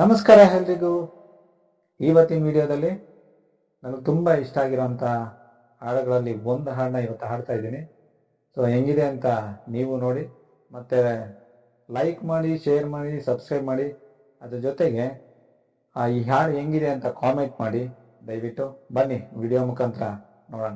ನಮಸ್ಕಾರ ಎಲ್ರಿಗೂ. ಇವತ್ತಿನ ವಿಡಿಯೋದಲ್ಲಿ ನನಗೆ ತುಂಬ ಇಷ್ಟ ಆಗಿರೋಂಥ ಹಾಡುಗಳಲ್ಲಿ ಒಂದು ಹಾಡನ್ನ ಇವತ್ತು ಹಾಡ್ತಾ ಇದ್ದೀನಿ. ಸೊ ಹೆಂಗಿದೆ ಅಂತ ನೀವು ನೋಡಿ, ಮತ್ತು ಲೈಕ್ ಮಾಡಿ ಶೇರ್ ಮಾಡಿ ಸಬ್ಸ್ಕ್ರೈಬ್ ಮಾಡಿ, ಅದ್ರ ಜೊತೆಗೆ ಈ ಹಾಡು ಹೆಂಗಿದೆ ಅಂತ ಕಾಮೆಂಟ್ ಮಾಡಿ, ದಯವಿಟ್ಟು ಬನ್ನಿ, ವಿಡಿಯೋ ಮುಖಾಂತರ ನೋಡೋಣ.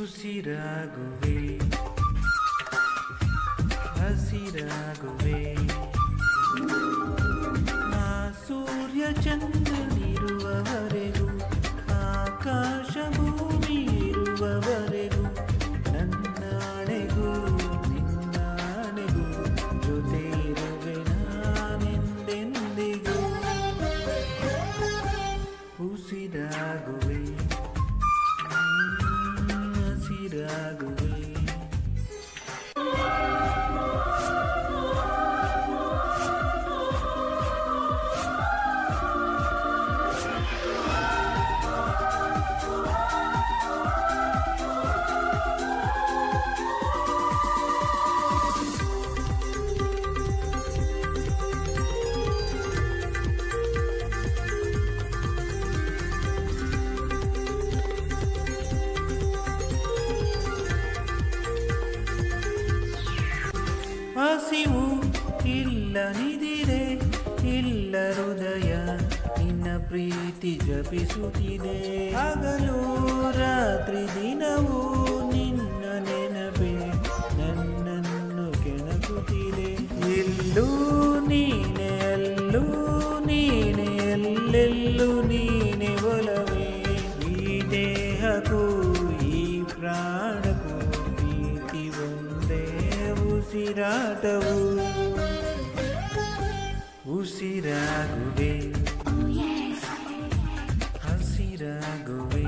ఉసిరాగువే హసిరాగువే నా సూర్యచంద్ర ಹಸಿರಾಗುವೆ ಹಸಿವು ಇಲ್ಲ ನಿದಿರೆ ಇಲ್ಲ ಹೃದಯ, ನಿನ್ನ ಪ್ರೀತಿ ಜಪಿಸುತ್ತಿದೆ. ಹಗಲು ರಾತ್ರಿ ದಿನವೂ ನಿನ್ನ ನೆನಪೆ ನನ್ನನ್ನು ಕೆಣಕುತ್ತಿದೆ. ಎಲ್ಲೂ ನೀನೆ ಅಲ್ಲೂ ನೀನೆ, ಎಲ್ಲೆಲ್ಲೂ ನೀನೆ. ಉಸಿರಾಟವು ಉಸಿರಾಗುವೆ ಹಸಿರಾಗುವೆ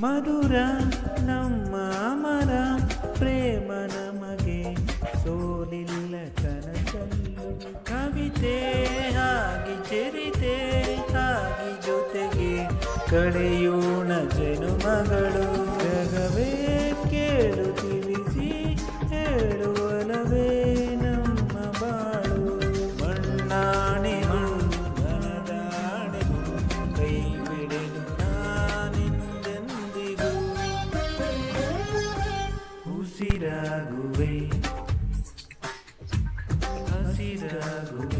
ಮಧುರ ನಮ್ಮ ಮರ ಪ್ರೇಮ ನಮಗೆ ಸೋಲಿಲ್ಲ ಕನಸಲ್ಲೂ. ಕವಿತೆ ಹಾಗೆ ಚರಿತೆ ಹಾಗೆ ಜೊತೆಗೆ ಕಳೆಯೋಣ ಜನುಮಗಳು. ಜಗವೇ ಕೇಳು, ತಿಳಿಸಿ ಹೇಳುವಲವೇ ನಮ್ಮ ಬಾಳು. ಮಣ್ಣಾಣೆ ಹಸಿರಾಗುವೆ ಹಸಿರಾಗುವೆ